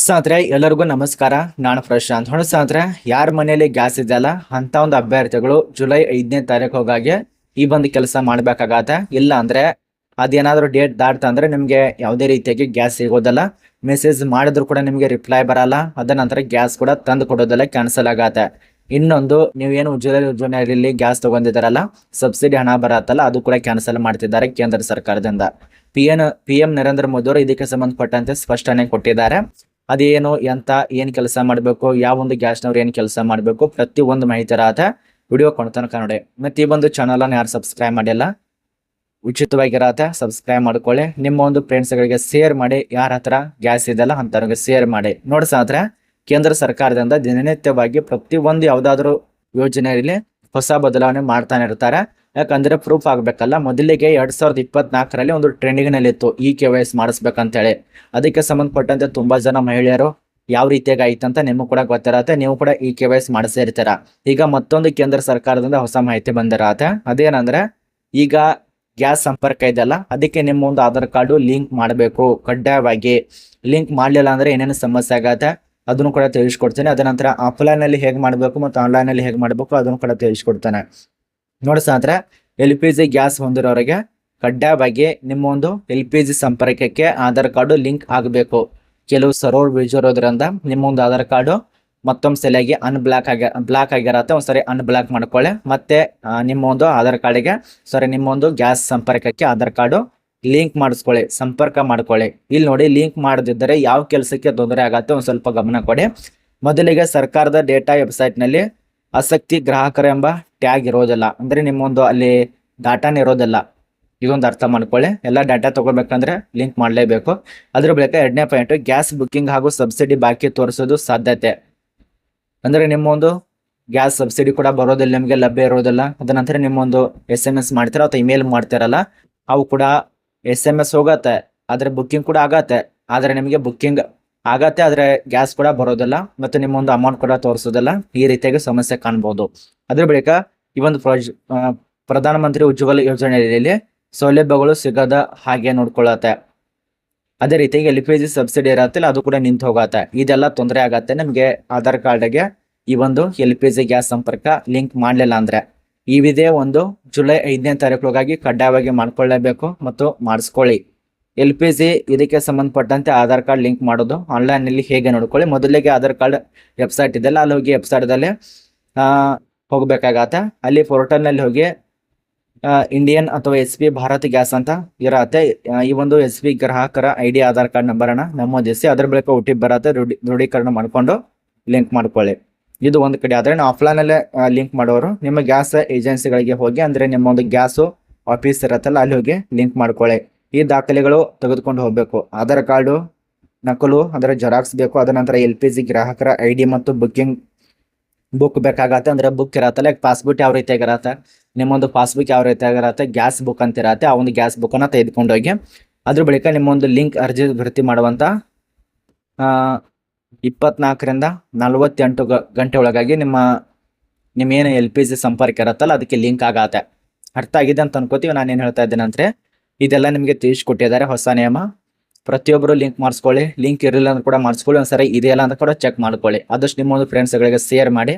ಸ್ನೇಹಿತರೆ, ಎಲ್ಲರಿಗೂ ನಮಸ್ಕಾರ. ನಾನು ಪ್ರಶಾಂತ್. ಹೊಣ ಸಾತ್ರೆ ಯಾರ ಮನೆಯಲ್ಲಿ ಗ್ಯಾಸ್ ಇದೆಯಲ್ಲ ಅಂತ ಒಂದು ಅಭ್ಯರ್ಥಿಗಳು ಜುಲೈ ಐದನೇ ತಾರೀಕು ಹೋಗಾಗೆ ಈ ಒಂದು ಕೆಲಸ ಮಾಡ್ಬೇಕಾಗತ್ತೆ. ಇಲ್ಲ ಅಂದ್ರೆ ಅದೇನಾದ್ರೂ ಡೇಟ್ ದಾಟ್ತಾ ಅಂದ್ರೆ ನಿಮ್ಗೆ ಯಾವುದೇ ರೀತಿಯಾಗಿ ಗ್ಯಾಸ್ ಸಿಗೋದಲ್ಲ. ಮೆಸೇಜ್ ಮಾಡಿದ್ರು ಕೂಡ ನಿಮ್ಗೆ ರಿಪ್ಲೈ ಬರಲ್ಲ. ಅದ ನಂತರ ಗ್ಯಾಸ್ ಕೂಡ ತಂದು ಕೊಡೋದಲ್ಲ ಕ್ಯಾನ್ಸಲ್ ಆಗತ್ತೆ. ಇನ್ನೊಂದು, ನೀವೇನು ಉಜ್ವಲ ಯೋಜನೆಯಲ್ಲಿ ಗ್ಯಾಸ್ ತಗೊಂಡಿದ್ದಾರಲ್ಲ, ಸಬ್ಸಿಡಿ ಹಣ ಬರತ್ತಲ್ಲ, ಅದು ಕೂಡ ಕ್ಯಾನ್ಸಲ್ ಮಾಡ್ತಿದ್ದಾರೆ ಕೇಂದ್ರ ಸರ್ಕಾರದಿಂದ. P N P M Narendra Modi ಅವರು ಇದಕ್ಕೆ ಸಂಬಂಧಪಟ್ಟಂತೆ ಸ್ಪಷ್ಟನೆ ಕೊಟ್ಟಿದ್ದಾರೆ. ಅದೇನು ಎಂತ, ಏನ್ ಕೆಲಸ ಮಾಡಬೇಕು, ಯಾವ ಒಂದು ಗ್ಯಾಸ್ನವ್ರು ಏನ್ ಕೆಲಸ ಮಾಡಬೇಕು, ಪ್ರತಿ ಒಂದು ಮಾಹಿತಿ ಆತ ವಿಡಿಯೋ ಕೊಡ್ತಾನೆ ನೋಡಿ. ಮತ್ತೆ ಈ ಒಂದು ಚಾನಲ್ ಅನ್ನ ಯಾರು ಸಬ್ಸ್ಕ್ರೈಬ್ ಮಾಡಿಲ್ಲ, ಉಚಿತವಾಗಿರತ್ತೆ ಸಬ್ಸ್ಕ್ರೈಬ್ ಮಾಡ್ಕೊಳ್ಳಿ. ನಿಮ್ಮ ಒಂದು ಫ್ರೆಂಡ್ಸ್ಗಳಿಗೆ ಶೇರ್ ಮಾಡಿ, ಯಾರ ಹತ್ರ ಗ್ಯಾಸ್ ಇದೆಲ್ಲ ಅಂತವ್ರಿಗೆ ಶೇರ್ ಮಾಡಿ. ನೋಡಿಸ ಸಾತ್ರ ಕೇಂದ್ರ ಸರ್ಕಾರದಿಂದ ದಿನನಿತ್ಯವಾಗಿ ಪ್ರತಿ ಒಂದು ಯಾವ್ದಾದ್ರು ಯೋಜನೆಯಲ್ಲಿ ಹೊಸ ಬದಲಾವಣೆ ಮಾಡ್ತಾನೆ ಇರ್ತಾರೆ. ಯಾಕಂದ್ರೆ ಪ್ರೂಫ್ ಆಗ್ಬೇಕಲ್ಲ? ಮೊದಲಿಗೆ ಎರಡ್ ಸಾವಿರದ ಇಪ್ಪತ್ನಾಲ್ಕರಲ್ಲಿ ಒಂದು ಟ್ರೆಂಡಿಂಗ್ನಲ್ಲಿ ಇತ್ತು ಇ ಕೆ ವೈ ಎಸ್ ಮಾಡಿಸ್ಬೇಕಂತೇಳಿ. ಅದಕ್ಕೆ ಸಂಬಂಧಪಟ್ಟಂತೆ ತುಂಬಾ ಜನ ಮಹಿಳೆಯರು ಯಾವ ರೀತಿಯಾಗಿ ಆಯ್ತಂತ ನಿಮಗೂ ಕೂಡ ಗೊತ್ತಿರತ್ತೆ. ನೀವು ಕೂಡ ಇ ಕೆ ವೈ ಎಸ್ ಮಾಡಿಸಿರ್ತೀರ ಈಗ ಮತ್ತೊಂದು ಕೇಂದ್ರ ಸರ್ಕಾರದಿಂದ ಹೊಸ ಮಾಹಿತಿ ಬಂದಿರತ್ತೆ. ಅದೇನಂದ್ರೆ, ಈಗ ಗ್ಯಾಸ್ ಸಂಪರ್ಕ ಇದೆಯಲ್ಲ, ಅದಕ್ಕೆ ನಿಮ್ಮ ಒಂದು ಆಧಾರ್ ಕಾರ್ಡು ಲಿಂಕ್ ಮಾಡಬೇಕು. ಕಡ್ಡಾಯವಾಗಿ ಲಿಂಕ್ ಮಾಡಲಿಲ್ಲ ಅಂದ್ರೆ ಏನೇನು ಸಮಸ್ಯೆ ಆಗತ್ತೆ? ಅದನ್ನು ಕೂಡ ತಿಳಿಸ್ಕೊಡ್ತೇನೆ. ಅದ ನಂತರ ಆಫ್ಲೈನ್ ಅಲ್ಲಿ ಹೇಗೆ ಮಾಡಬೇಕು ಮತ್ತು ಆನ್ಲೈನ್ ಅಲ್ಲಿ ಹೇಗೆ ಮಾಡಬೇಕು ಅದನ್ನು ಕೂಡ ತಿಳಿಸ್ಕೊಡ್ತೇನೆ. ನೋಡಿ ಸ್ನೇಹಿತರೆ, ಎಲ್ ಪಿ ಜಿ ಗ್ಯಾಸ್ ಹೊಂದಿರೋರಿಗೆ ಕಡ್ಡಾಯವಾಗಿ ನಿಮ್ಮ ಒಂದು ಎಲ್ ಪಿ ಜಿ ಸಂಪರ್ಕಕ್ಕೆ ಆಧಾರ್ ಕಾರ್ಡು ಲಿಂಕ್ ಆಗಬೇಕು. ಕೆಲವು ಸರ್ವರ್ ಬೀಜಿರೋದ್ರಿಂದ ನಿಮ್ಮ ಒಂದು ಆಧಾರ್ ಕಾರ್ಡು ಮತ್ತೊಂದು ಸರಿಯಾಗಿ ಅನ್ಬ್ಲಾಕ್ ಆಗಿ ಬ್ಲಾಕ್ ಆಗಿರತ್ತೆ. ಒಂದ್ಸರಿ ಅನ್ಬ್ಲಾಕ್ ಮಾಡ್ಕೊಳ್ಳಿ. ಮತ್ತೆ ನಿಮ್ಮ ಒಂದು ಆಧಾರ್ ಕಾರ್ಡಿಗೆ ಸಾರಿ, ನಿಮ್ಮ ಒಂದು ಗ್ಯಾಸ್ ಸಂಪರ್ಕಕ್ಕೆ ಆಧಾರ್ ಕಾರ್ಡು ಲಿಂಕ್ ಮಾಡಿಸ್ಕೊಳ್ಳಿ. ಸಂಪರ್ಕ ಮಾಡ್ಕೊಳ್ಳಿ. ಇಲ್ಲಿ ನೋಡಿ, ಲಿಂಕ್ ಮಾಡದಿದ್ದರೆ ಯಾವ ಕೆಲಸಕ್ಕೆ ತೊಂದರೆ ಆಗತ್ತೆ? ಒಂದು ಸ್ವಲ್ಪ ಗಮನ ಕೊಡಿ. ಮೊದಲಿಗೆ ಸರ್ಕಾರದ ಡೇಟಾ ವೆಬ್ಸೈಟ್ನಲ್ಲಿ ಆಸಕ್ತಿ ಗ್ರಾಹಕರು ಎಂಬ ಟ್ಯಾಗ್ ಇರೋದಿಲ್ಲ. ಅಂದ್ರೆ ನಿಮ್ಮೊಂದು ಅಲ್ಲಿ ಡಾಟಾನೇ ಇರೋದಿಲ್ಲ. ಇದೊಂದು ಅರ್ಥ ಮಾಡ್ಕೊಳ್ಳಿ. ಎಲ್ಲ ಡಾಟಾ ತಗೋಬೇಕಂದ್ರೆ ಲಿಂಕ್ ಮಾಡಲೇಬೇಕು. ಅದ್ರ ಬಳಿಕ ಎರಡನೇ ಪಾಯಿಂಟ್, ಗ್ಯಾಸ್ ಬುಕ್ಕಿಂಗ್ ಹಾಗೂ ಸಬ್ಸಿಡಿ ಬಾಕಿ ತೋರಿಸೋದು ಸಾಧ್ಯತೆ. ಅಂದ್ರೆ ನಿಮ್ಮೊಂದು ಗ್ಯಾಸ್ ಸಬ್ಸಿಡಿ ಕೂಡ ಬರೋದಿಲ್ಲ, ನಿಮಗೆ ಲಭ್ಯ ಇರೋದಿಲ್ಲ. ಅದ ನಂತರ ನಿಮ್ಮೊಂದು ಎಸ್ ಎಂ ಎಸ್ ಮಾಡ್ತೀರ ಅಥವಾ ಇಮೇಲ್ ಮಾಡ್ತಿರಲ್ಲ, ಅವು ಕೂಡ ಎಸ್ ಎಂ ಎಸ್ ಹೋಗತ್ತೆ. ಆದ್ರೆ ಬುಕ್ಕಿಂಗ್ ಕೂಡ ಆಗತ್ತೆ. ಆದರೆ ನಿಮಗೆ ಬುಕ್ಕಿಂಗ್ ಆಗತ್ತೆ ಆದರೆ ಗ್ಯಾಸ್ ಕೂಡ ಬರೋದಿಲ್ಲ ಮತ್ತು ನಿಮ್ಮೊಂದು ಅಮೌಂಟ್ ಕೂಡ ತೋರಿಸೋದಿಲ್ಲ. ಈ ರೀತಿಯಾಗಿ ಸಮಸ್ಯೆ ಕಾಣ್ಬೋದು. ಅದ್ರ ಬಳಿಕ ಈ ಒಂದು ಪ್ರಾಜ್ ಆ, ಪ್ರಧಾನಮಂತ್ರಿ ಉಜ್ವಲ ಯೋಜನೆಯಲ್ಲಿ ಸೌಲಭ್ಯಗಳು ಸಿಗದ ಹಾಗೆ ನೋಡ್ಕೊಳ್ಳತ್ತೆ. ಅದೇ ರೀತಿಯಾಗಿ ಎಲ್ ಪಿ ಜಿ ಸಬ್ಸಿಡಿ ಇರತ್ತಿಲ್ಲ ಅದು ಕೂಡ ನಿಂತು ಹೋಗತ್ತೆ. ಇದೆಲ್ಲ ತೊಂದರೆ ಆಗತ್ತೆ. ನಮಗೆ ಆಧಾರ್ ಕಾರ್ಡ್ಗೆ ಈ ಒಂದು ಎಲ್ ಪಿ ಜಿ ಗ್ಯಾಸ್ ಸಂಪರ್ಕ ಲಿಂಕ್ ಮಾಡಲಿಲ್ಲ ಅಂದ್ರೆ. ಇವಿದೇ ಒಂದು ಜುಲೈ ಐದನೇ ತಾರೀಕೊಳಗಾಗಿ ಕಡ್ಡಾಯವಾಗಿ ಮಾಡ್ಕೊಳ್ಳೇಬೇಕು ಮತ್ತು ಮಾಡಿಸ್ಕೊಳ್ಳಿ. ಎಲ್ ಪಿ ಜಿ ಇದಕ್ಕೆ ಸಂಬಂಧಪಟ್ಟಂತೆ ಆಧಾರ್ ಕಾರ್ಡ್ ಲಿಂಕ್ ಮಾಡೋದು. ಆನ್ಲೈನಲ್ಲಿ ಹೇಗೆ ನೋಡ್ಕೊಳ್ಳಿ. ಮೊದಲಿಗೆ ಆಧಾರ್ ಕಾರ್ಡ್ ವೆಬ್ಸೈಟ್ ಇದೆಲ್ಲ ಅಲ್ಲಿ ಹೋಗಿ ವೆಬ್ಸೈಟ್ದಲ್ಲಿ ಹೋಗಬೇಕಾಗತ್ತೆ. ಅಲ್ಲಿ ಪೋರ್ಟಲ್ನಲ್ಲಿ ಹೋಗಿ ಇಂಡಿಯನ್ ಅಥವಾ ಎಸ್ ಪಿ ಭಾರತ್ ಗ್ಯಾಸ್ ಅಂತ ಇರತ್ತೆ. ಈ ಒಂದು ಎಸ್ ಪಿ ಗ್ರಾಹಕರ ಐ ಡಿ ಆಧಾರ್ ಕಾರ್ಡ್ ನಂಬರನ್ನು ನಮೂದಿಸಿ, ಅದ್ರ ಬಳಿಕ ಒ ಟಿ ಪಿ ಬರತ್ತೆ. ದೃಢಿ- ದೃಢೀಕರಣ ಮಾಡಿಕೊಂಡು ಲಿಂಕ್ ಮಾಡ್ಕೊಳ್ಳಿ. ಇದು ಒಂದು ಕಡೆ. ಆದ್ರೆ ಆಫ್ಲೈನ್ ಅಲ್ಲೇ ಲಿಂಕ್ ಮಾಡೋರು. ನಿಮ್ಮ ಗ್ಯಾಸ್ ಏಜೆನ್ಸಿಗಳಿಗೆ ಹೋಗಿ, ಅಂದ್ರೆ ನಿಮ್ಮ ಒಂದು ಗ್ಯಾಸು ಆಫೀಸ್ ಇರತ್ತಲ್ಲ, ಅಲ್ಲಿ ಹೋಗಿ ಲಿಂಕ್ ಮಾಡ್ಕೊಳ್ಳಿ. ಈ ದಾಖಲೆಗಳು ತೆಗೆದುಕೊಂಡು ಹೋಗಬೇಕು. ಆಧಾರ್ ಕಾರ್ಡು, ನಕಲು, ಅದರ ಜೆರಾಕ್ಸ್ ಬೇಕು, ಅದ ನಂತರ ಎಲ್ ಪಿ ಜಿ ಗ್ರಾಹಕರ ಐ ಡಿ ಮತ್ತು ಬುಕ್ಕಿಂಗ್ ಬುಕ್ ಬೇಕಾಗತ್ತೆ. ಅಂದ್ರೆ ಬುಕ್ ಇರತ್ತಲ್ಲ ಪಾಸ್ಬುಕ್ ಯಾವ ರೀತಿ ರೀತಿಯಾಗಿರತ್ತೆ ನಿಮ್ಮೊಂದು ಪಾಸ್ಬುಕ್ ಯಾವ ರೀತಿ ರೀತಿಯಾಗಿರತ್ತೆ ಗ್ಯಾಸ್ ಬುಕ್ ಅಂತ ಇರತ್ತೆ ಆ ಒಂದು ಗ್ಯಾಸ್ ಬುಕ್ಕನ್ನು ತೆಗೆದುಕೊಂಡೋಗಿ ಅದ್ರ ಬಳಿಕ ನಿಮ್ಮೊಂದು ಲಿಂಕ್ ಅರ್ಜಿ ಭರ್ತಿ ಮಾಡುವಂಥ ಇಪ್ಪತ್ನಾಲ್ಕರಿಂದ ನಲವತ್ತೆಂಟು ಗಂಟೆ ಒಳಗಾಗಿ ನಿಮ್ಮ ನಿಮ್ಮೇನು ಎಲ್ ಪಿ ಜಿ ಸಂಪರ್ಕ ಇರತ್ತಲ್ಲ, ಅದಕ್ಕೆ ಲಿಂಕ್ ಆಗತ್ತೆ. ಅರ್ಥ ಆಗಿದೆ ಅಂತ ಅನ್ಕೋತೀವಿ ಏನು ಹೇಳ್ತಾ ಇದ್ದೇನೆ ಅಂದ್ರೆ ಇದೆಲ್ಲ ನಿಮಗೆ ತಿಳಿಸ್ಕೊಟ್ಟಿದ್ದಾರೆ ಹೊಸ ನಿಯಮ. ಪ್ರತಿಯೊಬ್ಬರು ಲಿಂಕ್ ಮಾಡಿಸ್ಕೊಳ್ಳಿ. ಲಿಂಕ್ ಇರಲಿಲ್ಲ ಅಂದ್ರೆ ಕೂಡ ಮಾಡಿಸ್ಕೊಳ್ಳಿ. ಒಂದ್ಸರಿ ಇದೆಯಲ್ಲ ಅಂತ ಕೂಡ ಚೆಕ್ ಮಾಡ್ಕೊಳ್ಳಿ. ಆದಷ್ಟು ನಿಮ್ಮ ಒಂದು ಫ್ರೆಂಡ್ಸ್ಗಳಿಗೆ ಶೇರ್ ಮಾಡಿ.